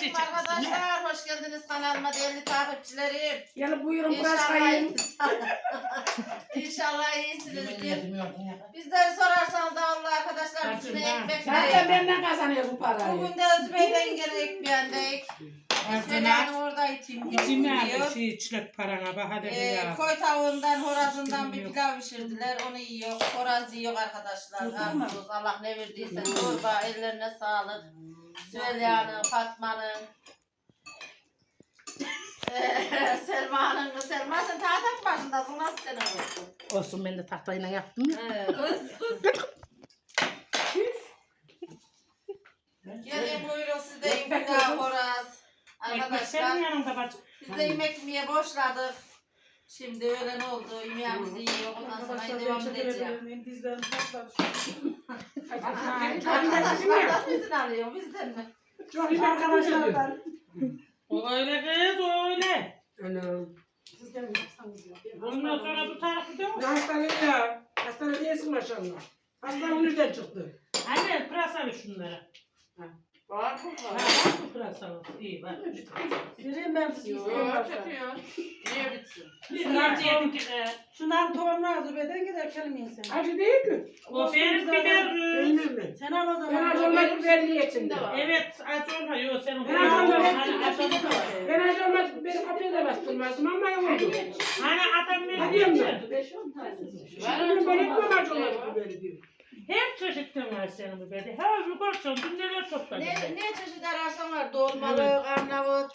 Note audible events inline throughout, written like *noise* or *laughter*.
şey. Arkadaşlar hoş geldiniz kanalıma değerli takipçilerim. Yani buyurun biraz İnşallah kayın. *laughs* İnşallah iyisinizdir. Bizleri sorarsanız da Allah arkadaşlar üstüne ekmek Zaten verin. benden kazanıyor bu parayı. Bugün de Zübeyden gene ekmeğindeyik. Zübeyden orada içim aldı şey çilek parana bak hadi Ee, ya. koy tavuğundan, horazından bir pilav pişirdiler. Onu yiyor. Horaz yiyor arkadaşlar. Allah ne verdiyse çorba, ellerine sağlık. Süheyla'nın, Fatma'nın. *laughs* Selma'nın, Selma sen tahta başındasın. Nasıl senin olsun? Olsun ben de tahtayla yaptım ya. *laughs* Kız, kız. Gelin buyurun siz de Ekmek yiyoruz. horaz. Ekmek Arkadaşlar yanında bacım. biz de yemek yemeye boşladık. Şimdi öğlen oldu. Yemeğimizi yiyor. Ondan sonra devam edeceğim. Bizden *laughs* Arkadaşlar da bizden alıyor. Bizden mi? Çok iyi arkadaşlardan. O öyle kız o öyle. Anam. Ondan sonra bu tarafı değil mi? Hastane ya. Hastane değilsin maşallah. Hastane nereden çıktı? Anne pırasalı şunlara. Var mı? Ha, var mı pırasalı? İyi var. Süreyim ben sizi Yok, çekiyor. Niye bitsin? Şundan tohumunu hazır beden gider kelmeyin sen. Acı değil mi? O benim. Bilmem ben. Sen al o Ben zaman. acı olmak biberli içinde. Evet acı olma. Yok senin. Ben acı olmak Hani acı olma. Ben acı olmak benim kapıya da bastırmazdım ama oldu. Hani adam benim. Hadi yanına. Ben Ben ben etmem acı olmak biberi diyor. Her çeşitten var senin biberde. Her bir korksun. Dün neler topladım. Ne, ne çeşit ararsan var. Dolmalı, Arnavut.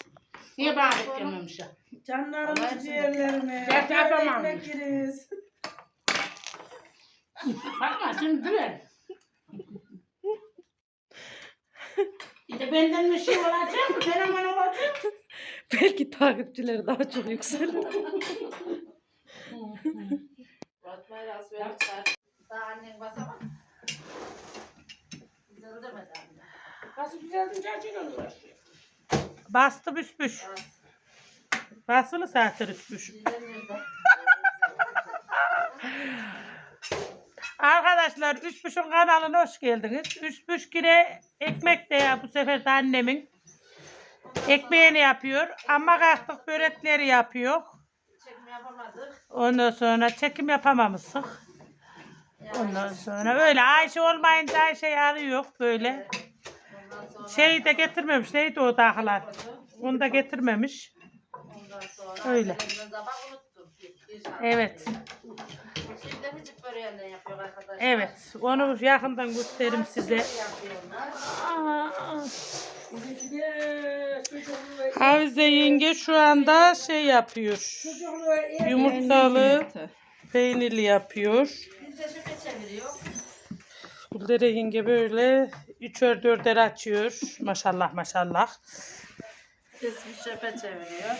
Niye bana beklememiş ya? Canlarımız ciğerlerine. Dert yapamam. Bakma şimdi düren. De benden bir şey olacak mı? Ben hemen olacak. *laughs* Belki takipçileri daha çok yükselir. Fatma'yla asfalt çıkar. Daha annen basamaz. Güzel demedi anne. Nasıl güzeldin acıyla uğraşıyor. Bastı büsbüş. Basılı saattir üsbüş. Güzel nerede? Arkadaşlar Üsbüş'ün kanalına hoş geldiniz. Üsbüş gire ekmek de ya bu sefer de annemin. Ekmeğini yapıyor. Ama kalktık börekleri yapıyor. Çekim yapamadık. Ondan sonra çekim yapamamıştık. Ondan sonra öyle Ayşe olmayınca Ayşe'yi arıyor böyle. Şeyi de getirmemiş. Neydi o dahlar? Onu da getirmemiş. Öyle. Evet. Böreğinden yapıyor arkadaşlar. Evet. Onu yakından göstereyim size. Sucuklu, Havize yenge şu anda şey yapıyor. Yumurtalı peynirli yapıyor. Biz de şöyle çeviriyor. Guldere yenge böyle üçer dörder açıyor. Maşallah maşallah. Bir şöpe çeviriyor.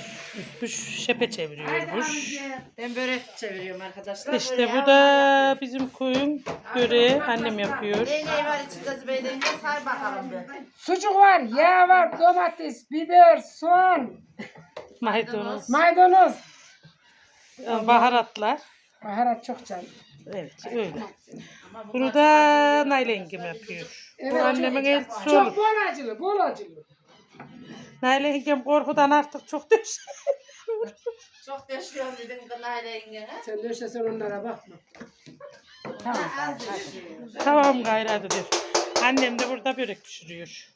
Bu şepe çeviriyormuş. Ben börek çeviriyorum arkadaşlar. İşte bu da bizim koyun böreği annem yapıyor. Ne ne var içinde Zübeyde'nin say bakalım bir. Sucuk var, yağ var, domates, biber, soğan, Maydanoz, maydanoz. baharatlar. Baharat çok can. Evet öyle. Bunu da Nail yengem yapıyor. Bu annemin eltisi Çok olur. bol acılı, bol acılı. Nail yengem korkudan artık çok düş. *laughs* Çok deşiyorum dedim Gınayla yengene. Sen de işte sen onlara bakma. Az deşiyor. Tamam gayrı hadi. Annem de burada börek pişiriyor.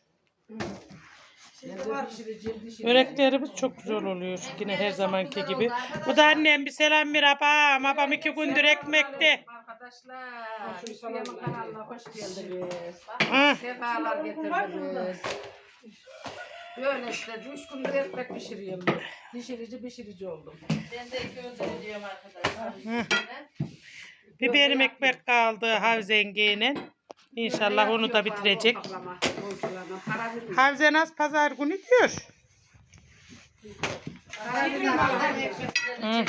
Böreklerimiz çok güzel oluyor yine her zamanki gibi. Bu da annem bir selam ver abam. Abam iki gündür ekmekte. Arkadaşlar, kanalına hoş geldiniz. Ah, Sefalar getirdiniz. Böyle işte üç gündür ekmek pişiriyorum. Pişirici pişirici oldum. Ben de iki diyorum arkadaşlar. biberim ekmek kaldı Havize yengeyle. İnşallah onu da bitirecek. Havize nasıl pazar günü diyor. Hı.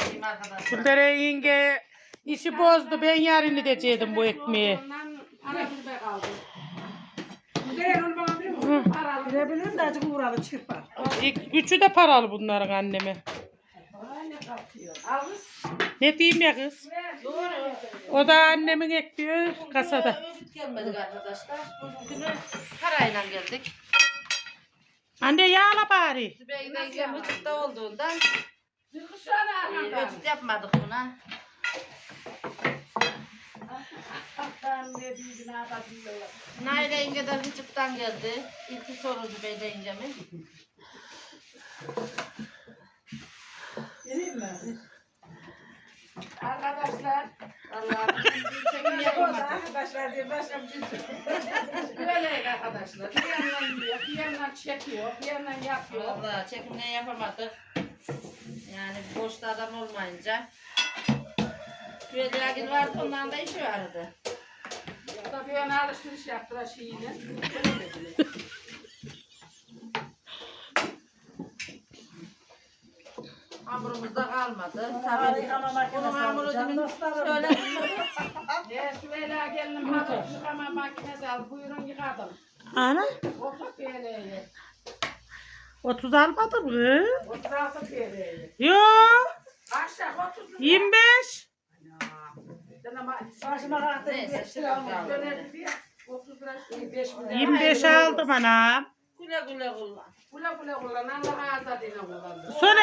Kuldere yenge işi bozdu. Ben yarın edecektim bu ekmeği. Bilebilirim de acık uğradı çırpar. İlk, üçü de paralı bunların anneme. Ne diyeyim ya kız? Doğru. O da annemin ekliyor kasada. Ödül gelmedik arkadaşlar. Bugün parayla geldik. Anne yağla bari. Zübeyde yengem vücutta olduğundan Şu an e, arkadan. vücut yapmadık buna. Naile yenge de vücuttan geldi. İlki soru Zübeyde yengemin. Geleyim mi? Arkadaşlar Allah'ım çekim yapamadık. arkadaşlar diye başka bir şey böyle arkadaşlar. Bir yandan yiyor, bir yandan çekiyor, bir yandan yapıyor. Valla çekimle yapamadık. Yani boşta adam olmayınca. Süveyda vardı ondan da işi vardı. Tabii ona alışveriş yaptılar şeyine. Hamurumuzda kalmadı. Tabii. Bunun hamuru demin söyledim. *laughs* Ya Süheyla gelinim hamur yıkama makinesi al. Buyurun yıkadım. Ana Otur TL'ye. 30 almadı mı? 36 TL'ye. Yo Aşağı 30 lira. 25. Sana ma- Başıma kalktı. Neyse, bir lira almış. şimdi Dönerdi diye 30 lira şey 5 bin lira. 25 aldım anam. Güle güle kullan. Kule kule kullan. Allah ağza dine kullandı. Sonra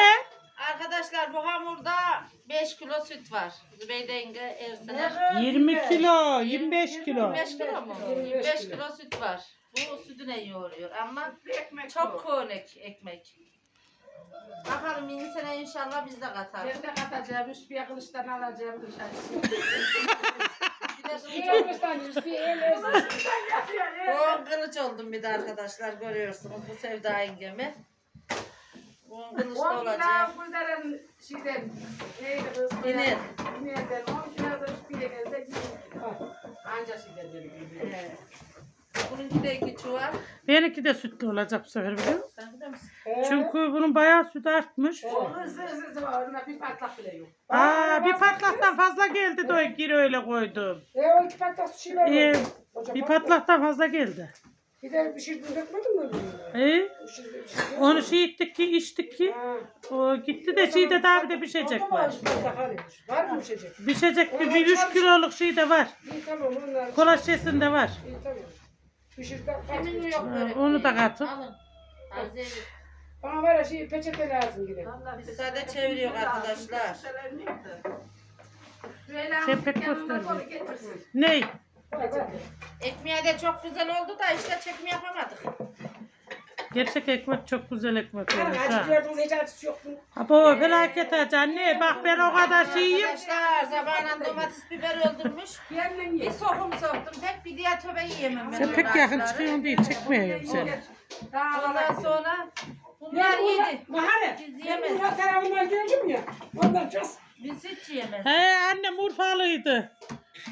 Arkadaşlar bu hamurda 5 kilo süt var. Zübeyde yenge Ersen'e. 20 kilo, 25 kilo. 25 kilo mu? 25 25 kilo. süt var. Bu sütüne yoğuruyor ama Bir ekmek çok konek ekmek. Bakalım yeni sene inşallah biz de katarız. Ben de katacağım. Bir kılıçtan alacağım *laughs* üst bir el *laughs* Bu kılıç oldum bir de arkadaşlar görüyorsunuz bu Sevda yengemi. Bu kılıç da 10 olacak. kilo Gülder'in şeyden neydi kız? İner. İnerden 10 kilo da bir elde Anca şeyden. Evet. Bununki de iki çuval. Benimki de sütlü olacak bu sefer biliyor musun? Sen biliyor musun? Çünkü bunun bayağı sütü artmış. Hızlı hızlı hızlı orada bir patlak bile yok. Aa bir patlaktan fazla geldi de o geri öyle koydum. E o iki patlak şeyler Ee, var. Hocam, bir patlaktan fazla geldi. Bir de pişirdin dökmedin mi? bunu? Ee, Pişirdin, pişirdin. onu şey ettik ki içtik ki. Ha. O gitti de şeyde daha bir de pişecek Oldu mu var. üç patlak hariç? Var mı pişecek? Pişecek bir, bir 3 kiloluk şey de var. İyi tamam onlar. Kola şişesinde var. İyi tamam. Kimin yok böyle? onu da katın. Alın. Azeri. Bana var ya şey peçete lazım. Biz sade çeviriyor arkadaşlar. Sen pek göstermiyorsun. Ney? Ekmeğe de çok güzel oldu da işte çekim yapamadık. Gerçek ekmek çok güzel ekmek olmuş ha. diyordunuz hiç acısı yok mu? Ha bu felaket acı anne. Bak ben o kadar şey yiyeyim. Arkadaşlar zamanla domates biber öldürmüş. *laughs* Bir sokum soktum. Tek bir diğer töbe yiyemem. ben Sen pek yakın çıkıyorsun değil. Çekmiyorum seni. Ondan sonra bunlar yedi. Bahane. Biz Ben yiyemeyiz. Murat tarafından geldim ya. Ondan çok. Biz hiç yiyemeyiz. He annem Urfalıydı.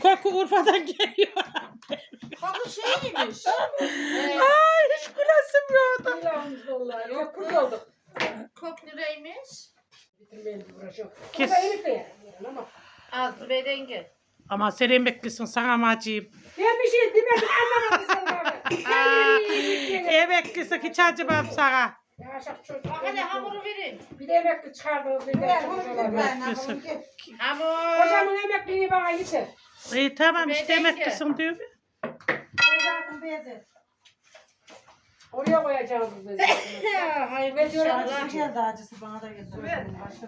Koku Urfa'dan geliyor. Koku şeymiş. Evet. Ay hiç gülesim yoktu. Allah'ımız vallahi. Yok Yok kurt kız. olduk. Kok nüreymiş. Bitirmeye uğraşıyorum. Kes. Ama. Az bedenge. Ama sen emeklisin sana mı acıyım? Ben bir şey demedim anlamadın sen. *laughs* Aa, emeklisin hiç acımam sana. Yaşak çocuk. Bak hele hamuru verin. Bir de emekli çıkardınız bir de. Emeklisin. Hamur. Hocamın emekliliği bana yeter. İyi tamam işte emeklisin diyor. Oraya bezi. Ya, *laughs* hayır Ben diyorum, inşallah. geldi acısı bana da geldi.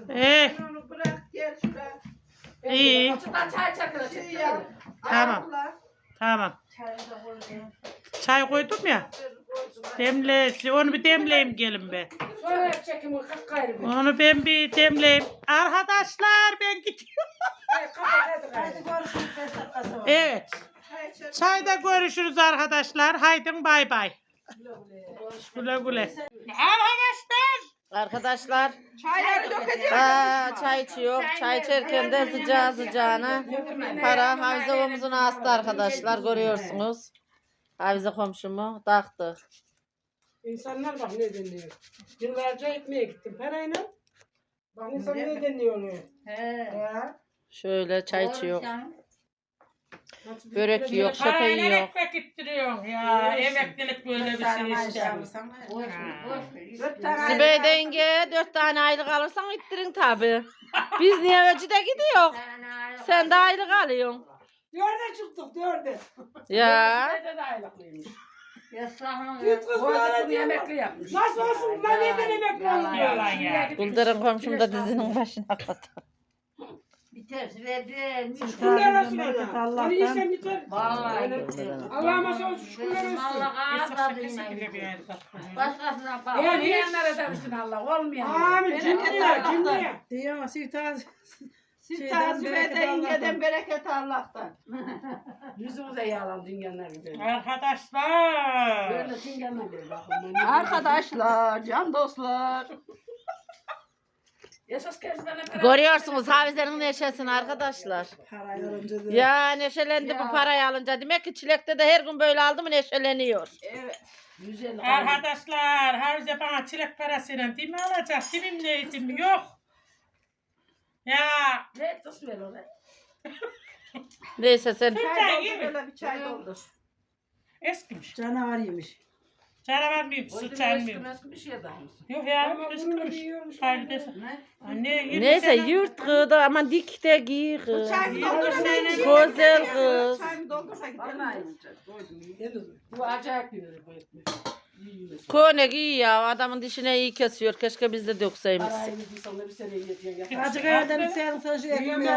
Eh Onu bırak gel şuraya. iyi Şuradan çay çakıra çekiyor. tamam tamam. Çay koydum ya. Demle, onu bir demleyeyim gelin be. Sonra gayrı. Onu ben bir demleyeyim. Arkadaşlar ben gidiyorum. Evet. Çayda görüşürüz arkadaşlar. Haydi bay bay. Güle güle. Arkadaşlar. Arkadaşlar Çayları dökeceğim. aa, çay içiyor. Çay içerken de sıcağı sıcağına para Havize omzuna astı arkadaşlar görüyorsunuz. Havize komşumu taktı. İnsanlar bak ne deniyor. Yıllarca ekmeğe gittim parayla. Bak insan ne deniyor. Ya. Şöyle çay içiyor. Börek yiyor, şepe Aynen yiyor. ekmek ittiriyorsun ya. Emeklilik böyle bir şey işte. Zübeyde yenge dört tane aylık alırsan ittirin tabi. *laughs* Biz niye öcüde gidiyor? Sen de aylık alıyorsun. Dörde çıktık dörde. Ya Dede de aylıklıymış. Esra'nın Git kız Bu arada böyle bunu diyor. emekli yapmış. Nasıl olsun lan neden emekli olmuyor? Yalan ya. Buldar'ın komşum da dizinin başına kapat. Biter verdim. Şükürler olsun Bereket ona. Onu Allah'tan. yiysen biter. Vallahi. Allah'ıma sonsuz şükürler olsun. Allah'a yer bakıyor. Başkasına bak. Yani hiç. Da bilsin Allah. Olmayanlara. Amin cimriye cimriye. Şeyden bereket süveden Allah'tan. yeden bereket Allah'tan. *laughs* Yüzümüze yağlan dünyanlar gibi. Arkadaşlar. Böyle dünyanlar gibi bakın. Arkadaşlar, can dostlar. Esas kez bana para- Görüyorsunuz Havize'nin neşesini arkadaşlar. Parayı alınca da. Ya neşelendi bu parayı alınca. Demek ki çilekte de her gün böyle aldı mı neşeleniyor. Evet. Güzel. Arkadaşlar Havize bana çilek parasıyla değil mi alacak? Kimim ne eğitim yok. Ya Ne ver oraya. Neyse sen Çay Çay doldur, iyi mi? böyle bir çay doldur. eskimiş. Canavar yemiş. O Su eski çaymıyorum. eski bir şey daha. Yok ya eskimiş. yiyormuş. Hayır desin. Ne? Anne yirmi Neyse sene- yurt kığdı ama dik de giy kız. Çay mı doldur hemen? Güzel kız. Çay mı doldursa gidelim. Bu acayip bir bu ekmek. Yiyoruz. Kone giy ya adamın dişine iyi kesiyor. Keşke biz de dökseymişsin. Parayı bir sonra bir sene yiyeceğim. Acık evden sen sen şey ekmeği.